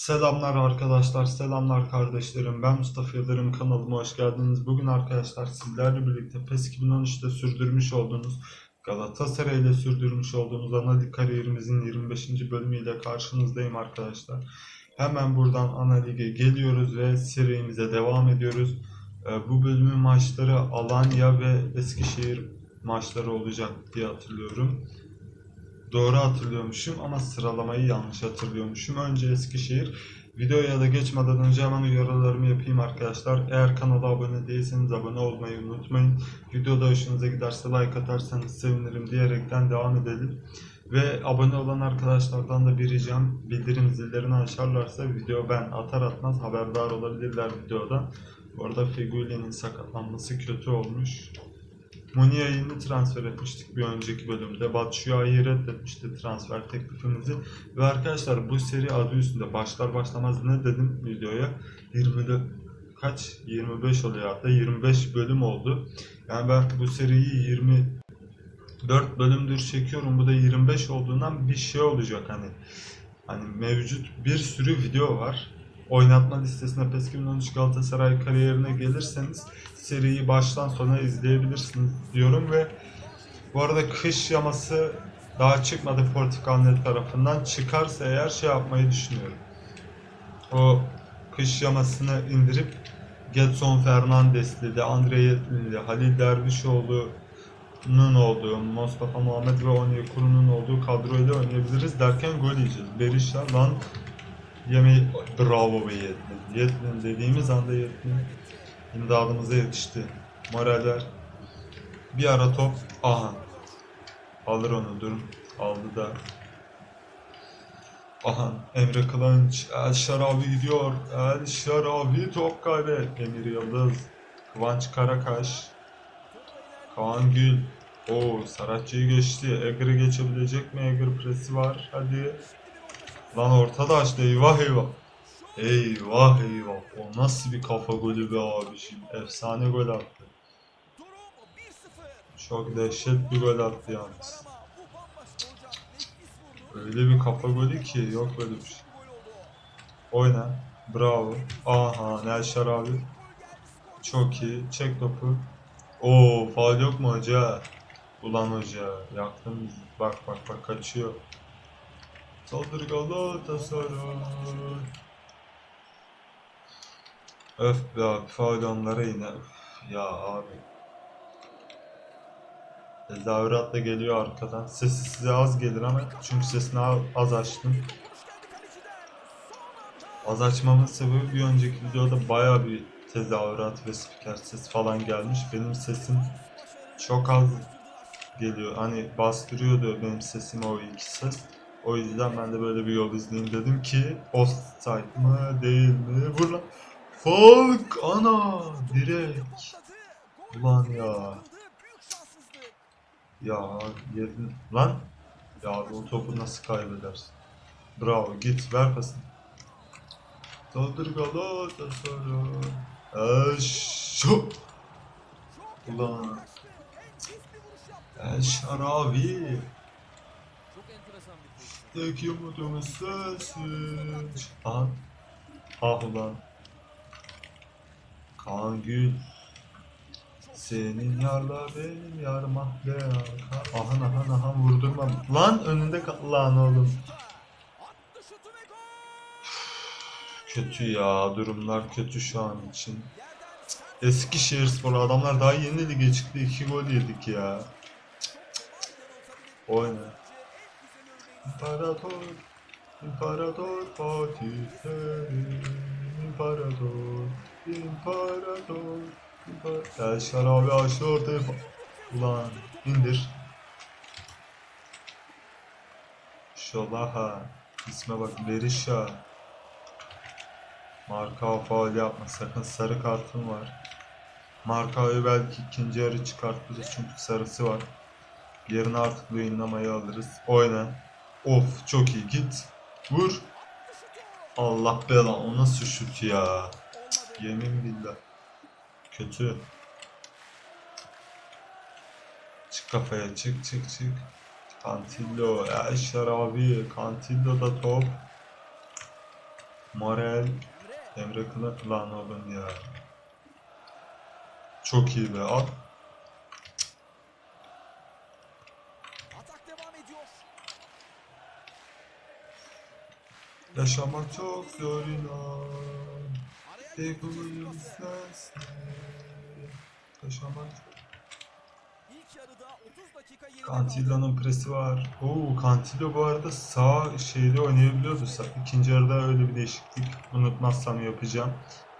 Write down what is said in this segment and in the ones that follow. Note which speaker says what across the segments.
Speaker 1: Selamlar arkadaşlar, selamlar kardeşlerim. Ben Mustafa Yıldırım kanalıma hoş geldiniz. Bugün arkadaşlar sizlerle birlikte PES 2013'te sürdürmüş olduğunuz Galatasaray ile sürdürmüş olduğumuz analik kariyerimizin 25. bölümüyle karşınızdayım arkadaşlar. Hemen buradan ana lige geliyoruz ve serimize devam ediyoruz. Ee, Bu bölümün maçları Alanya ve Eskişehir maçları olacak diye hatırlıyorum. Doğru hatırlıyormuşum ama sıralamayı yanlış hatırlıyormuşum. Önce Eskişehir. Videoya da geçmeden önce hemen uyarılarımı yapayım arkadaşlar. Eğer kanala abone değilseniz abone olmayı unutmayın. Videoda hoşunuza giderse like atarsanız sevinirim diyerekten devam edelim. Ve abone olan arkadaşlardan da bir ricam bildirim zillerini açarlarsa video ben atar atmaz haberdar olabilirler videodan. Bu arada Fegüli'nin sakatlanması kötü olmuş. Munia'yı transfer etmiştik bir önceki bölümde. Batshuayi'yi reddetmişti transfer teklifimizi. Ve arkadaşlar bu seri adı üstünde başlar başlamaz ne dedim videoya? 20 kaç? 25 oluyor hatta 25 bölüm oldu. Yani ben bu seriyi 24 bölümdür çekiyorum. Bu da 25 olduğundan bir şey olacak hani. Hani mevcut bir sürü video var. Oynatma listesine PES 2013 Galatasaray kariyerine gelirseniz seriyi baştan sona izleyebilirsiniz diyorum ve bu arada kış yaması daha çıkmadı Portikalnet tarafından. Çıkarsa eğer şey yapmayı düşünüyorum. O kış yamasını indirip Getson Fernandes'li de, Andre Yetlin'li, Halil Dervişoğlu'nun olduğu, Mustafa Muhammed ve Onyekuru'nun olduğu kadroyla oynayabiliriz derken gol yiyeceğiz. Berisha lan yemeği bravo be Yetlin. Yetlin dediğimiz anda Yetlin imdadımıza yetişti. Moraller bir ara top aha. Alır onu durum aldı da. Aha Emre Kılınç. El Şarabi gidiyor. El Şarabi top kaybet Emir Yıldız Kıvanç Karakaş Kaan Gül. O Saratçı'yı geçti. Eger'i geçebilecek mi? Eger presi var. Hadi lan ortada açtı eyvah eyvah Eyvah eyvah. O nasıl bir kafa golü be abiciğim. Efsane gol attı. Çok dehşet bir gol attı yalnız. Öyle bir kafa golü ki yok böyle bir şey. Oyna. Bravo. Aha Nelşar abi. Çok iyi. Çek topu. Oo faul yok mu hoca? Ulan hoca yaktın bizi. Bak bak bak kaçıyor. Saldır Galatasaray. Öf be abi faul onlara yine. Ya abi. Tezahürat da geliyor arkadan. Sesi size az gelir ama çünkü sesini az- açtım. Az açmamın sebebi bir önceki videoda baya bir tezahürat ve spiker ses falan gelmiş. Benim sesim çok az geliyor. Hani bastırıyordu benim sesimi o iki ses. O yüzden ben de böyle bir yol izleyeyim dedim ki offside mı değil mi? Vur lan. Falk ana direkt. Ulan ya. Ya yedin lan. Ya bu topu nasıl kaybedersin? Bravo git ver pasını. Saldır Galatasaray. Eşşo. Ulan. El Şaravi. Tek umudumuz sensin. Aha. Ah ulan. Kaan Gül. Senin yarla benim yar mahle. Ahan ahan ahan vurdurma. Lan önünde kal lan oğlum. Kötü ya durumlar kötü şu an için. Eskişehir spor adamlar daha yeni lige çıktı 2 gol yedik ya. Oyna. İmparator, İmparator Fatih Selim, İmparator, İmparator, İmparator. El şarabi açtı ortaya. Ulan indir. Şolaha. İsme bak Berisha. Marka faul yapma sakın sarı kartın var. Marka'yı belki ikinci yarı çıkartırız çünkü sarısı var. Yerine artık yayınlamayı alırız. Oyna. Of çok iyi git. Vur. Allah bela o nasıl şut ya. Yemin billah. Kötü. Çık kafaya çık çık çık. Kantillo. El Şarabi. Kantillo da top. Morel. Emre Kılan. Lan oğlum ya. Çok iyi be. Al.
Speaker 2: Atak devam ediyor.
Speaker 1: Yaşamak çok zor inan. Umudum sensin. Yaşamak çok
Speaker 2: ilk yarıda 30 dakika geride
Speaker 1: Cantillo'nun presi var. Oo, Cantillo bu arada sağ şeyde oynayabiliyordu. İkinci yarıda öyle bir değişiklik unutmazsam yapacağım.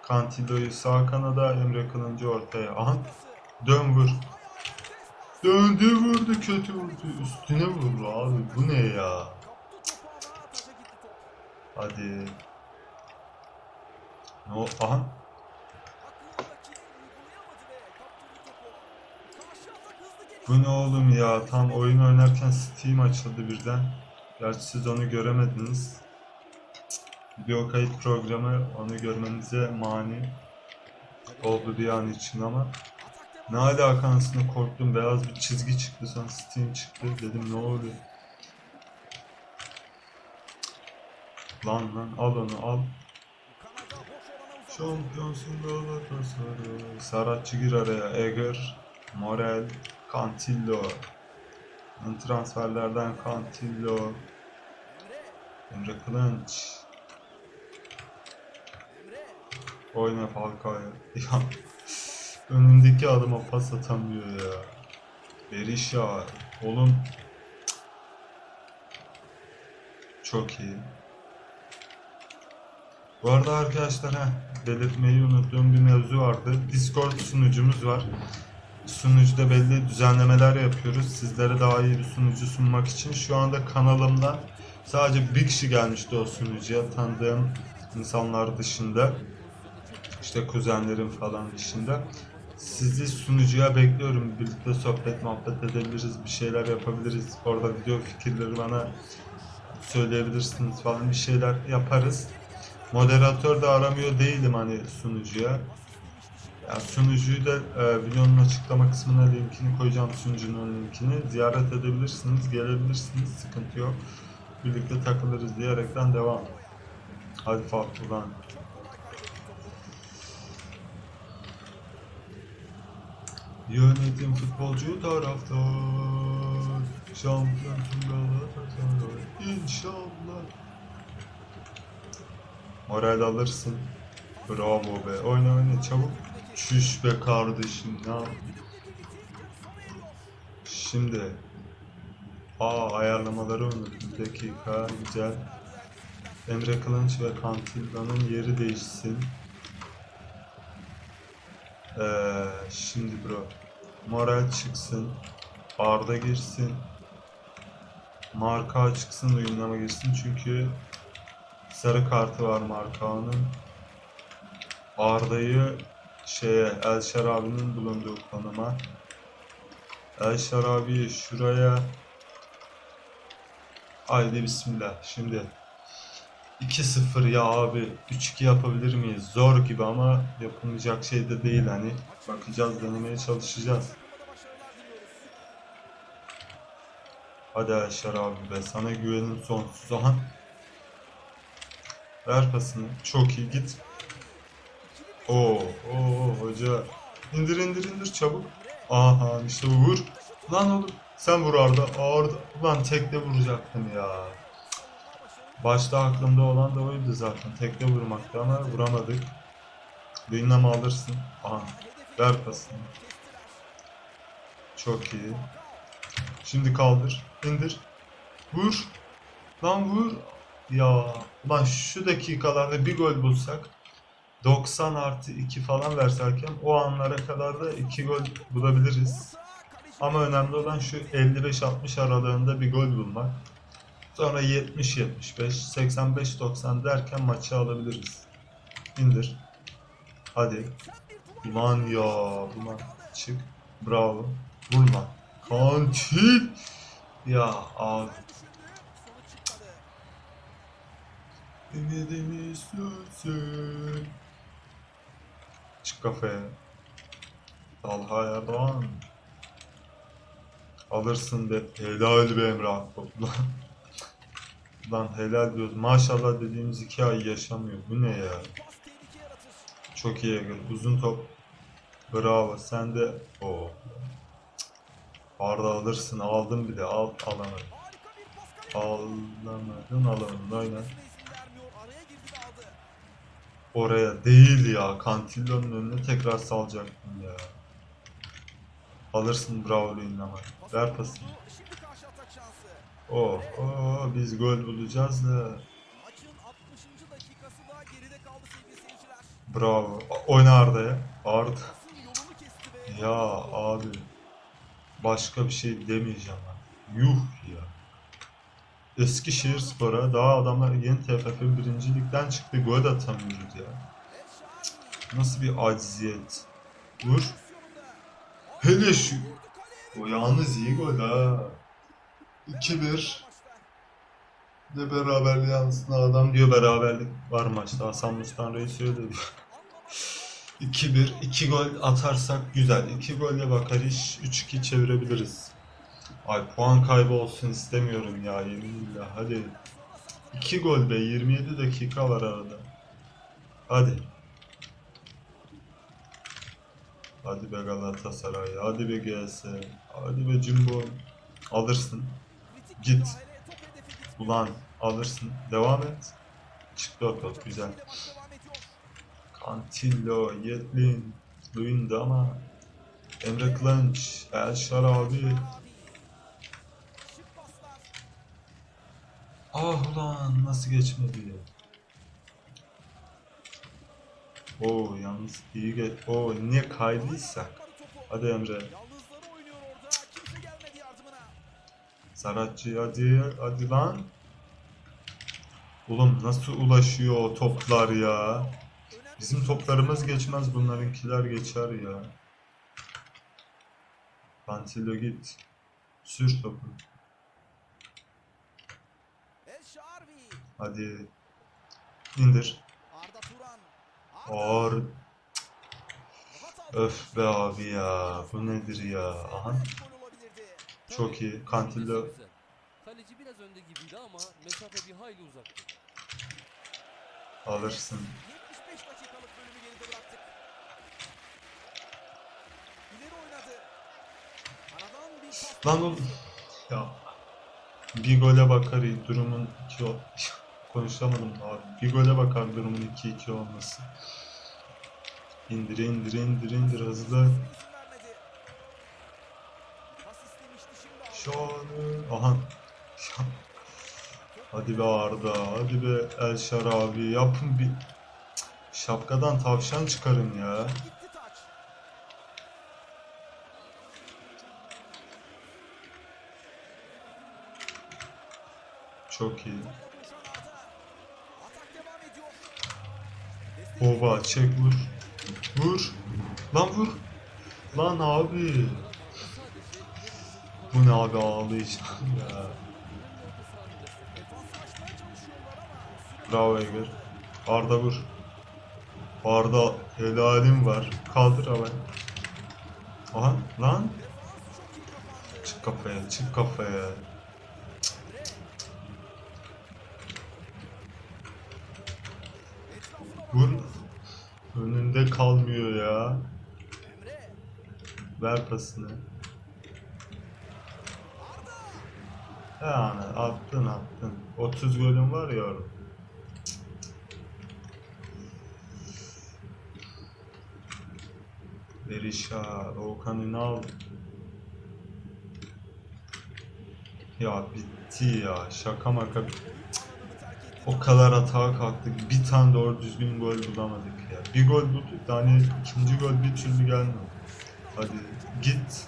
Speaker 1: Cantillo'yu sağ kanada, Emre Kılıncı ortaya. Aha, dön vur. Döndü vurdu, kötü vurdu. Üstüne vurdu abi. Bu ne ya?
Speaker 2: Kaptı topu ama taşa gitti top.
Speaker 1: Hadi. No, aha.
Speaker 2: Aklındaki uygulayamadı ve kaptırdı topu. Karşı atak hızlı gelişti.
Speaker 1: Bu ne oğlum ya? Tam oyun oynarken Steam açıldı birden. Gerçi siz onu göremediniz. Video kayıt programı onu görmenize mani oldu bir an için ama ne
Speaker 2: devam
Speaker 1: alaka anasını korktum. Beyaz bir çizgi çıktı sonra Steam çıktı. Dedim ne oluyor? Lan lan al onu al. Şampiyonsun Galatasaray. Saratçı gir araya. Eger, Morel, Cantillo. Transferlerden Cantillo.
Speaker 2: Emre.
Speaker 1: Kılınç. Oyna Falcao'ya. Ya. Önündeki adama pas atamıyor ya. Berisha. Oğlum. Çok iyi. Bu arada arkadaşlar ha, belirtmeyi unuttuğum bir mevzu vardı. Discord sunucumuz var. Sunucuda belli düzenlemeler yapıyoruz. Sizlere daha iyi bir sunucu sunmak için. Şu anda kanalımda sadece bir kişi gelmişti o sunucuya. Tanıdığım insanlar dışında. İşte kuzenlerim falan dışında. Sizi sunucuya bekliyorum. Birlikte sohbet muhabbet edebiliriz. Bir şeyler yapabiliriz. Orada video fikirleri bana söyleyebilirsiniz falan bir şeyler yaparız. Moderatör de aramıyor değilim hani sunucuya. Ya sunucuyu da e, videonun açıklama kısmına linkini koyacağım sunucunun linkini. Ziyaret edebilirsiniz, gelebilirsiniz. Sıkıntı yok. Birlikte takılırız diyerekten devam. Hadi lan. Yönetim futbolcu taraftar Şampiyonsun Galatasaray İnşallah Moral alırsın Bravo be oyna oyna çabuk Çüş be kardeşim ne Şimdi Aa ayarlamaları unuttum bir dakika güzel Emre Kılınç ve Cantilla'nın yeri değişsin ee, şimdi bro. Moral çıksın. Arda girsin. Marka çıksın. Uyumlama girsin. Çünkü sarı kartı var Marka'nın. Arda'yı şeye El Şarabi'nin bulunduğu konuma. El Şarabi'yi şuraya. Haydi bismillah. Şimdi 2-0 ya abi 3-2 yapabilir miyiz? Zor gibi ama yapılmayacak şey de değil hani. Bakacağız denemeye çalışacağız. Hadi Ayşar abi be sana güvenim sonsuz. Aha. Ver pasını. Çok iyi git. Oo, oo hoca. İndir indir indir çabuk. Aha işte vur. Lan oğlum sen vur Arda. Arda. Ulan tekte vuracaktım ya. Başta aklımda olan da oydu zaten. Tekte vurmaktı ama vuramadık. Dinleme alırsın. Aha. Ver pasını. Çok iyi. Şimdi kaldır. indir. Vur. Lan vur. Ya. Ulan şu dakikalarda bir gol bulsak 90 artı 2 falan versek o anlara kadar da 2 gol bulabiliriz. Ama önemli olan şu 55-60 aralığında bir gol bulmak. Sonra 70-75, 85-90 derken maçı alabiliriz. İndir. Hadi. Ulan ya. Ulan çık. Bravo. Vur lan. Kantil. Ya abi. Ümidimi sözsün. Çık kafaya. Talha Erdoğan. Alırsın de helal be Emre Akbaba. Lan helal diyoruz. Maşallah dediğimiz iki ay yaşamıyor. Bu ne ya? Çok iyi Egil. Uzun top. Bravo. Sen de o. Arda alırsın. Aldın bir de. Al
Speaker 2: kale.
Speaker 1: Alamadın alamadın. Aynen.
Speaker 2: Vermiyor. Araya girdi ve aldı.
Speaker 1: Oraya değil ya. Cantillo'nun önüne tekrar salacaktım ya. Alırsın bravo ama. Ver pasını. Oh, oh, biz gol bulacağız da.
Speaker 2: Maçın 60. dakikası daha geride kaldı sevgili seyirciler.
Speaker 1: Bravo. Oyna Arda'ya. Arda. Ya abi. Başka bir şey demeyeceğim ben. Yuh ya. Eskişehir Spor'a daha adamlar yeni TFF birincilikten çıktı. Gol atamıyoruz ya. Nasıl bir acziyet. Vur. Hele şu. O yalnız iyi gol ha. 2-1.
Speaker 2: Maçta.
Speaker 1: Ne beraberliği aslında adam diyor beraberlik var maçta. Hasan Mustan Reis diyor. 2-1, 2 gol atarsak güzel. 2 golle bakar iş 3-2 çevirebiliriz. Ay puan kaybı olsun istemiyorum ya yeminle. Hadi. 2 gol be 27 dakika var arada. Hadi. Hadi be Galatasaray, hadi be GS, hadi be Jumbo. Alırsın. Git. Ulan alırsın. Devam et. Çıktı o güzel. Cantillo, Yetlin, Luyndi ama Emre Kılınç, El Şarabi.
Speaker 2: Abi. Şık paslar.
Speaker 1: Ah ulan nasıl geçmedi ya. Oo yalnız iyi ge... Oo niye kaydıysak. Hadi Emre. Saratçı hadi hadi lan. Oğlum nasıl ulaşıyor o toplar ya. Bizim toplarımız geçmez bunlarınkiler geçer ya. Pantilo git. Sür topu.
Speaker 2: El Şarvi.
Speaker 1: Hadi. İndir. Or. Öf be abi ya. Bu nedir ya? Aha. Çok iyi.
Speaker 3: Güzel. Kaleci biraz önde gibiydi ama mesafe bir hayli uzaktı.
Speaker 1: Alırsın.
Speaker 2: 75 dakikalık bölümü geride bıraktık. İleri oynadı. Aradan bir pas.
Speaker 1: Lan oğlum. Ya. Bir gole bakar iyi durumun 2 ol... Konuşamadım abi. Bir gole bakar durumun 2-2 olması. İndir indir indir indir hızlı. Şanı. Aha. Hadi be Arda. Hadi be El Şarabi. Yapın bir... Şapkadan tavşan çıkarın ya. Çok iyi.
Speaker 2: Konuşan Arda. Atak devam
Speaker 1: Ova çek vur. Vur. Lan vur. Lan abi. Bu ne abi ağlayacağım ya. Bravo Eger. Arda vur. Arda helalim var. Kaldır havaya. Aha lan. Çık kafaya çık kafaya. Vur. Önünde kalmıyor ya. Ver pasını. Yani attın attın. 30 golün var ya orada. Berisha, Okan Ünal. Ya bitti ya. Şaka maka. Cık. O kadar hata kalktık. Bir tane doğru düzgün gol bulamadık ya. Bir gol bulduk. Yani ikinci gol bir türlü gelmedi. Hadi git.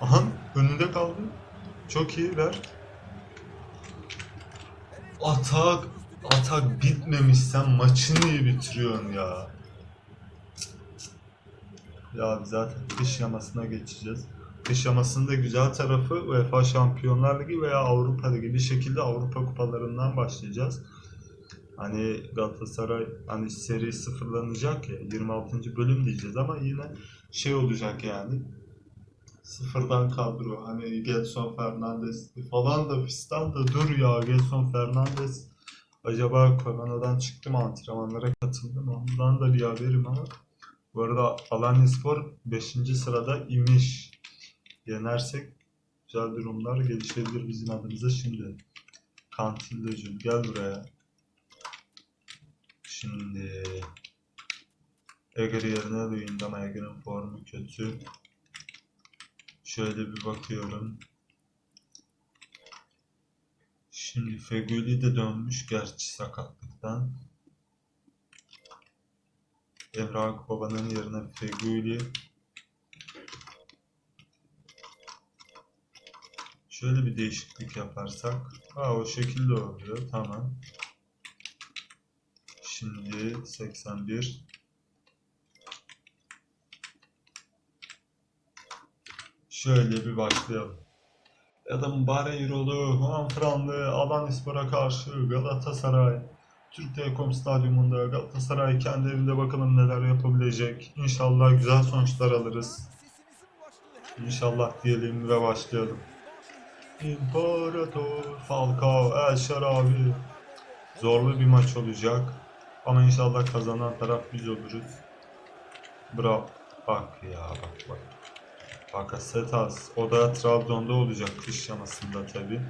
Speaker 1: Aha önünde kaldı. Çok iyi ver. Atak atak bitmemiş sen maçı niye bitiriyorsun ya? Ya zaten dış yamasına geçeceğiz. Dış yamasının da güzel tarafı UEFA Şampiyonlar Ligi veya Avrupa Ligi bir şekilde Avrupa kupalarından başlayacağız. Hani Galatasaray hani seri sıfırlanacak ya 26. bölüm diyeceğiz ama yine şey olacak yani Sıfırdan kadro. Hani Gelson Fernandes falan da fistan da dur ya Gelson Fernandes acaba koronadan çıktı mı antrenmanlara katıldı mı? Ondan da bir haberim ama bu arada Alanyaspor 5. sırada imiş. Yenersek güzel durumlar gelişebilir bizim adımıza şimdi. Kantillacım gel buraya. Şimdi Eger yerine duyunda ama Eger'in formu kötü. Şöyle bir bakıyorum. Şimdi Feguli de dönmüş gerçi sakatlıktan. Emrah Baba'nın yerine Feguli. Şöyle bir değişiklik yaparsak. Ha o şekilde oluyor. Tamam. Şimdi 81. Şöyle bir başlayalım. Adam Barreirolu, Juan Franlı, Alanyaspor'a karşı Galatasaray. Türk Telekom Stadyumunda Galatasaray kendi evinde bakalım neler yapabilecek. İnşallah güzel sonuçlar alırız. İnşallah diyelim ve başlayalım. İmparator Falcao El Şarabi. Zorlu bir maç olacak. Ama inşallah kazanan taraf biz oluruz. Bravo. Bak ya bak bak. Bakasetas. O da Trabzon'da olacak kış yamasında tabi.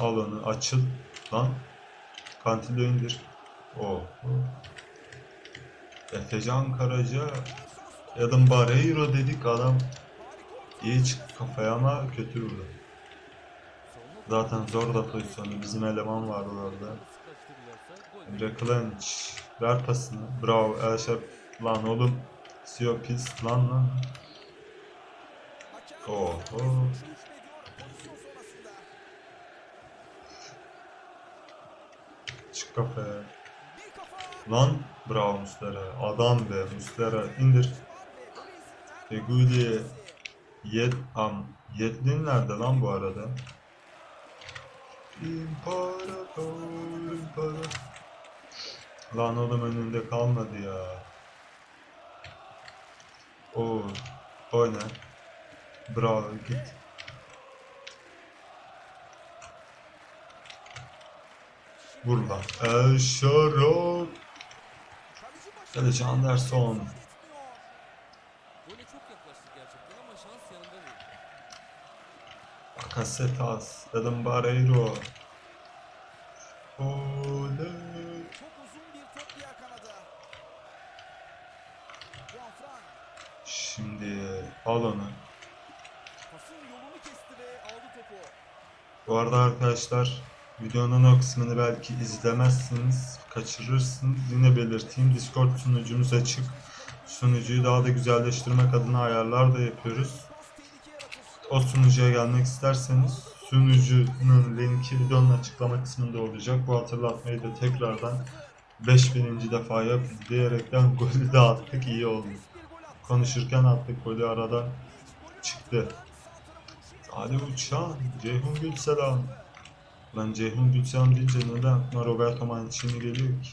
Speaker 1: Al onu açıl. Lan. Kantinde indir. Oh. Efecan Karaca. Adam Barreiro dedik adam. İyi çıktı kafaya ama kötü vurdu. Zaten zor da pozisyonu. Bizim eleman vardı orada. Emre Kılınç. Ver pasını. Bravo. Elşer. Lan oğlum. Siopis. Lan lan.
Speaker 2: hakem
Speaker 1: Oho. Çık kafaya. Lan. Bravo Muslera. Adam be. Muslera. indir. Feguli. Yed am. Yedlin nerede lan bu arada? İmparator, imparator. Lan oğlum önünde kalmadı ya. Oo, oyna. Bravo, git. Vur lan. El Anderson.
Speaker 3: Gerçekten ama şans yanında değil.
Speaker 1: Bakasetas. Adam Barreiro. Oley. Arada arkadaşlar videonun o kısmını belki izlemezsiniz, kaçırırsınız. Yine belirteyim Discord sunucumuz açık. Sunucuyu daha da güzelleştirmek adına ayarlar da yapıyoruz. O sunucuya gelmek isterseniz sunucunun linki videonun açıklama kısmında olacak. Bu hatırlatmayı da tekrardan 5000. defa yap diyerekten golü de attık iyi oldu. Konuşurken attık golü aradan çıktı. Ali Uçan, Ceyhun Gülselam. Lan Ceyhun Gülselam deyince neden aklıma Roberto Mancini geliyor ki?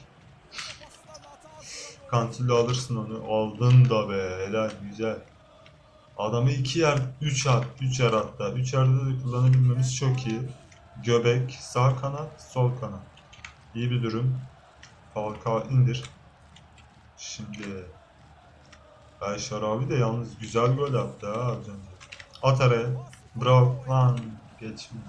Speaker 1: Kantillo alırsın onu. Aldın da be. Helal güzel. Adamı iki yer, üç yer, üç yer hatta. Üç yerde de kullanabilmemiz çok iyi. Göbek, sağ kanat, sol kanat. İyi bir durum. Falcao indir. Şimdi Ayşar abi de yalnız güzel gol attı ha az önce. At araya. Bravo. Lan geçmiyor.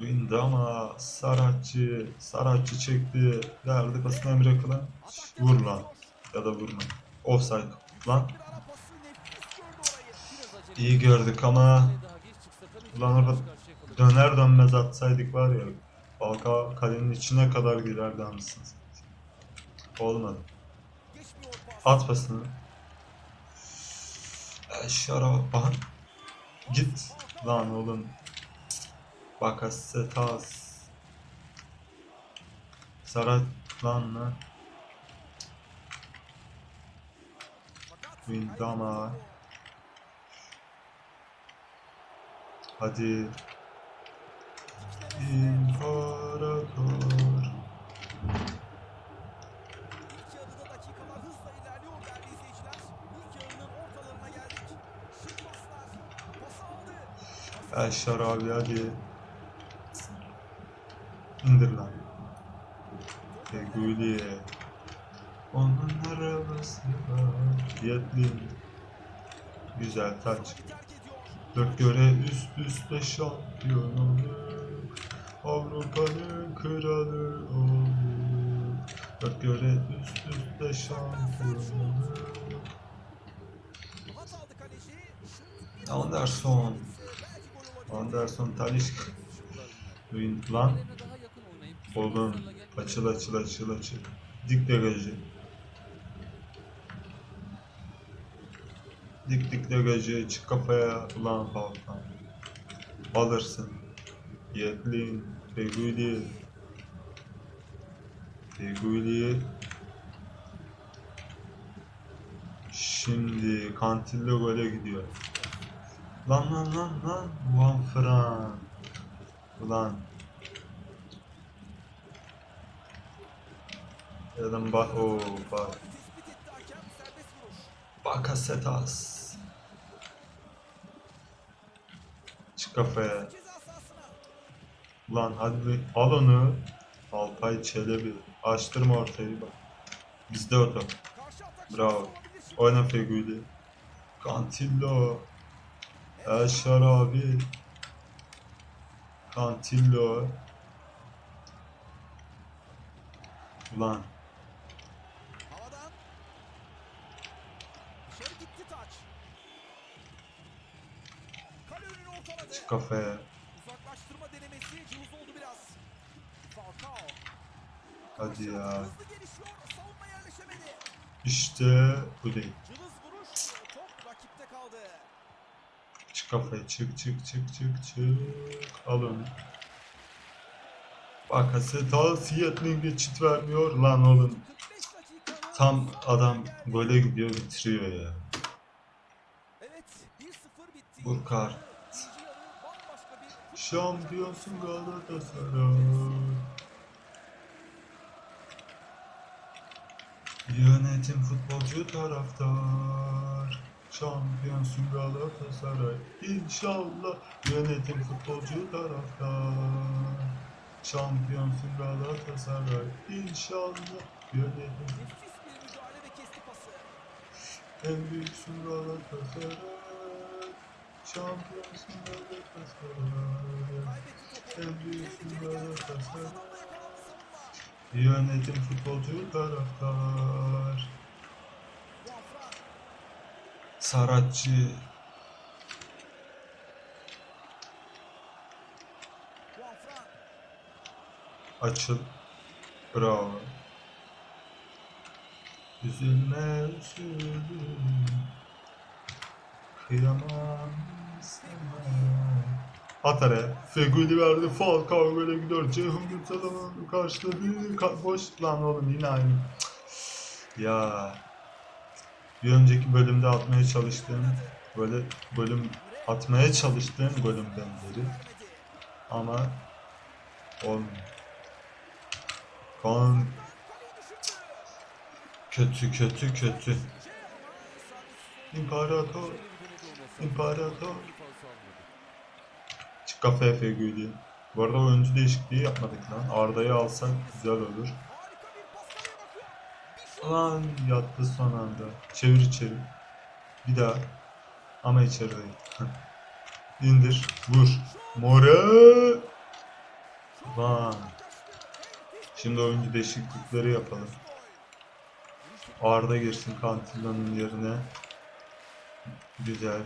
Speaker 1: Lindama, Saratçı, Saratçı çekti. Verdi pasını Emre Kılıç. Vur lan. Ya da vurma. Offside. Lan. İyi gördük ama Ulan orada döner dönmez atsaydık var ya Falcao kalenin içine kadar giderdi anasını. Olmadı. At pasını. Şaraba. Git lan oğlum. Bakasetas. Sarat lan lan. Windama. Hadi. İmparator. Yaşar abi hadi. İndir lan. Feguli. Onun arabası var. Fiyatlı. Güzel taç. Dört göre üst üste şampiyon olur. Avrupa'nın kralı olur. Dört göre üst üste şampiyon.
Speaker 2: Şut.
Speaker 1: Anderson. Anderson Talisk. Win lan. Oğlum açıl açıl açıl açıl. Dik degajı. Dik dik degajı çık kafaya ulan Falkan. Alırsın. Yetlin. Feguli. Feguli. Şimdi Kantillo gole gidiyor. Lan lan lan lan. Van Fran. Ulan Dedim bak o bak. Bakasetas. Çık kafaya. Ulan hadi bir al onu. Alpay Çelebi. Açtırma ortayı bak. Bizde o top.
Speaker 2: Karşı atak
Speaker 1: Bravo. Oyna Feguli. Cantillo. Yaşar abi. Cantillo. Ulan
Speaker 2: Havadan. Dışarı gitti taç. Kale önünü ortaladı.
Speaker 1: çık kafaya.
Speaker 2: Uzaklaştırma denemesi cılız oldu biraz. Falcao.
Speaker 1: Hadi ya.
Speaker 2: Hızlı gelişiyor. Savunma yerleşemedi.
Speaker 1: İşte bu değil.
Speaker 2: Cılız vuruş. Top rakipte kaldı.
Speaker 1: Çık kafaya çık çık çık çık çık. Al onu. Bakasetas Yetling geçit vermiyor lan oğlum.
Speaker 2: 45 dakikanın
Speaker 1: Tam adam gole gidiyor bitiriyor ya.
Speaker 2: Evet 1-0 bitti.
Speaker 1: Burkar.
Speaker 2: İkinci yarı bambaşka bir
Speaker 1: Şampiyonsun Galatasaray. Yönetim futbolcu taraftar. Şampiyonsun Galatasaray. İnşallah yönetim futbolcu taraftar. Şampiyonsun Galatasaray. İnşallah yönetim en büyüksün Galatasaray. Şampiyonsun Galatasaray. En büyüksün
Speaker 2: Tehlikeli geldi.
Speaker 1: Galatasaray. Yönetim futbolcu taraftar. Saratçı. Açıl. Bravo. Üzülme üzülüm. Kıyamam sana. At araya. Feguli verdi. Falcao böyle gidiyor. Ceyhun Gürtalan'ın karşıladı. Ka- boş lan oğlum yine aynı. Ya. Bir önceki bölümde atmaya çalıştığım böyle bölüm atmaya çalıştığım bölümden beri ama olmuyor. Kan kötü kötü kötü. İmparator, imparator. Çık kafaya Feguli. Bu arada oyuncu değişikliği yapmadık lan. Arda'yı alsak güzel olur.
Speaker 2: Harika bir pas kaleye bakıyor. Bir şut.
Speaker 1: Lan yattı son anda. Çevir içeri. Bir daha. Ama içeri değil. İndir. Vur. More. Lan. Şimdi oyuncu değişiklikleri yapalım. Arda girsin Cantillo'nun yerine. Güzel.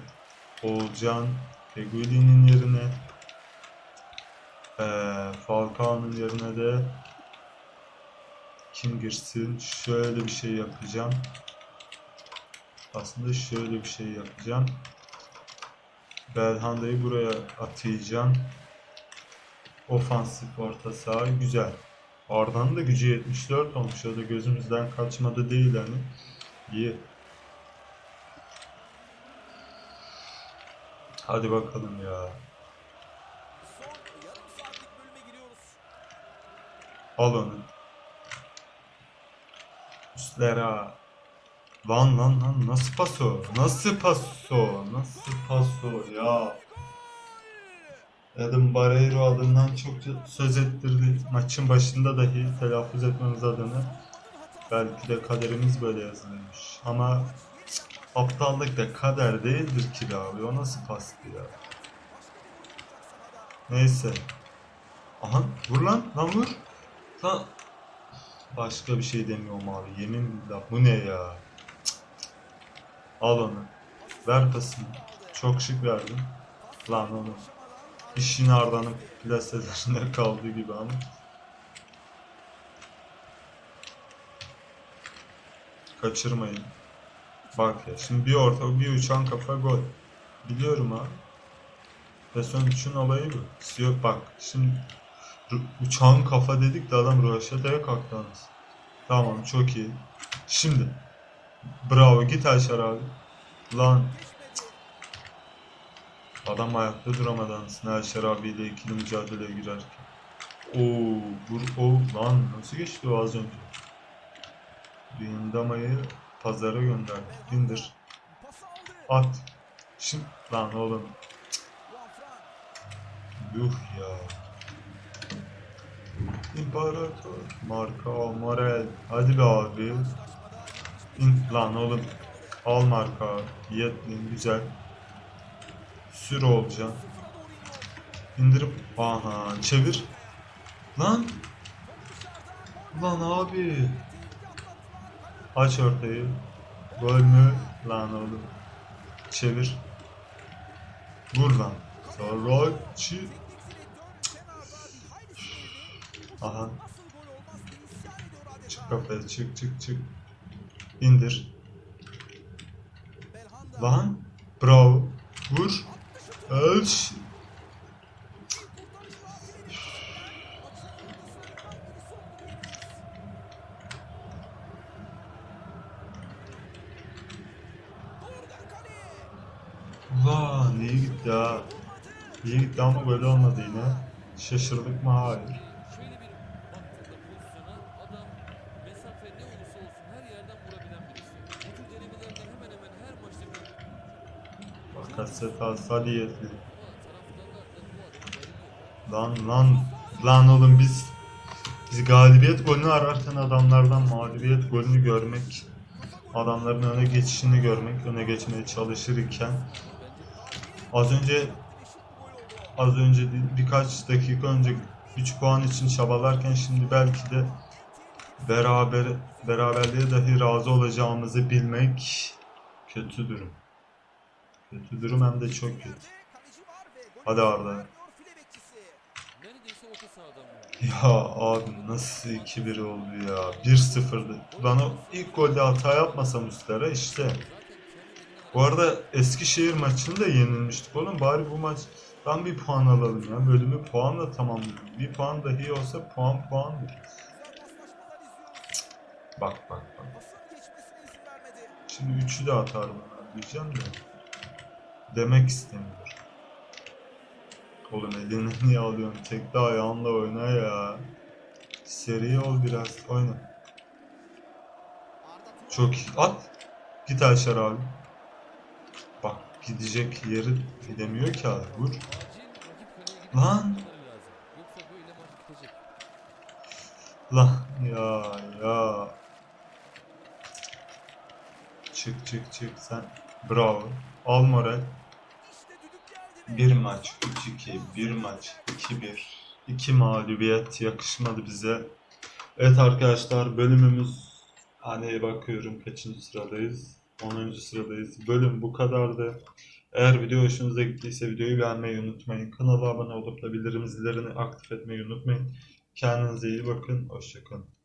Speaker 1: Oğulcan Feguli'nin yerine. Ee, Falcao'nun yerine de kim girsin? Şöyle bir şey yapacağım. Aslında şöyle bir şey yapacağım. Belhanda'yı buraya atayacağım. Ofansif orta saha güzel. Arda'nın da gücü 74 olmuş. O da gözümüzden kaçmadı değil hani. İyi. Hadi bakalım ya. Al onu. Üstlere. Lan lan lan nasıl paso? Nasıl paso? Nasıl paso ya? Adam Barreiro adından çok söz ettirdi. Maçın başında dahi telaffuz etmemiz adına. Belki de kaderimiz böyle yazılmış. Ama cık, aptallık da kader değildir ki abi. O nasıl pastı ya? Neyse. Aha vur lan lan vur. Lan. Başka bir şey demiyorum abi. Yemin billah bu ne ya? Al onu. Ver pasını. Çok şık verdin. Lan onu. İşin ardının plaselerinde kaldığı gibi ama. Kaçırmayın. Bak ya şimdi bir orta bir uçan kafa gol. Biliyorum abi. Ve son üçün olayı bu. Yok bak şimdi uçan kafa dedik de adam Röveşata'ya kalktı anasını. Tamam çok iyi. Şimdi bravo git Ayşar abi. Lan Adam ayakta duramadı anasını Ayşer abiyle ikili mücadeleye girerken. Oo, vur, o lan nasıl geçti o az önce? Duyundamayı pazara gönderdi. İndir. At. Şimdi lan oğlum. Yuh ya. İmparator. Marka Morel. Hadi be abi. İn, lan oğlum. Al marka. Yetlin güzel. Sür olacağım. İndirip aha çevir. Lan. Lan abi. Aç ortayı. Gol mü? Lan oğlum. Çevir. Vur lan. Saracchi. Aha. Çık kafaya çık çık çık. İndir. Lan. Bravo. Vur. Ölç. Ulan iyi gitti ha. İyi gitti ama böyle olmadı yine. Şaşırdık mı? Hayır.
Speaker 3: Şöyle bir baktığında pozisyona adam mesafe ne olursa olsun her yerden vurabilen birisi. Bu tür denemelerde hemen hemen her maçta bu adamı bayılıyor.
Speaker 1: Lan lan. Lan oğlum biz biz galibiyet golünü ararken adamlardan mağlubiyet golünü görmek adamların öne geçişini görmek, öne geçmeye çalışırken az önce az önce birkaç dakika önce 3 puan için çabalarken şimdi belki de beraber beraberliğe dahi razı olacağımızı bilmek kötü durum. Kötü durum hem de çok kötü. Hadi Arda. Ya abi nasıl 2-1 oldu ya? 1-0'dı. Ben o ilk golde hata yapmasam üstlere işte. Bu arada Eskişehir maçında yenilmiştik oğlum. Bari bu maç ben bir puan alalım ya. Bölümü puanla tamamladım. Bir puan dahi olsa puan puandır. Bak bak bak. Şimdi 3'ü de atar bana diyeceğim de. Demek istemiyor. Oğlum elini niye alıyorsun? Tek de ayağınla oyna ya. Seri ol biraz. Oyna. Çok iyi. At. Git Ayşer abi. Bak gidecek yeri gidemiyor ki abi. Vur. Lan. Lan ya ya. Çık çık çık sen. Bravo. Al moral.
Speaker 2: İşte düdük geldi ve
Speaker 1: Bir maç 3-2, bir maç 2-1. İki mağlubiyet yakışmadı bize. Evet arkadaşlar bölümümüz haneye bakıyorum kaçıncı sıradayız? 10. sıradayız. Bölüm bu kadardı. Eğer video hoşunuza gittiyse videoyu beğenmeyi unutmayın. Kanala abone olup da bildirim zillerini aktif etmeyi unutmayın. Kendinize iyi bakın. Hoşçakalın.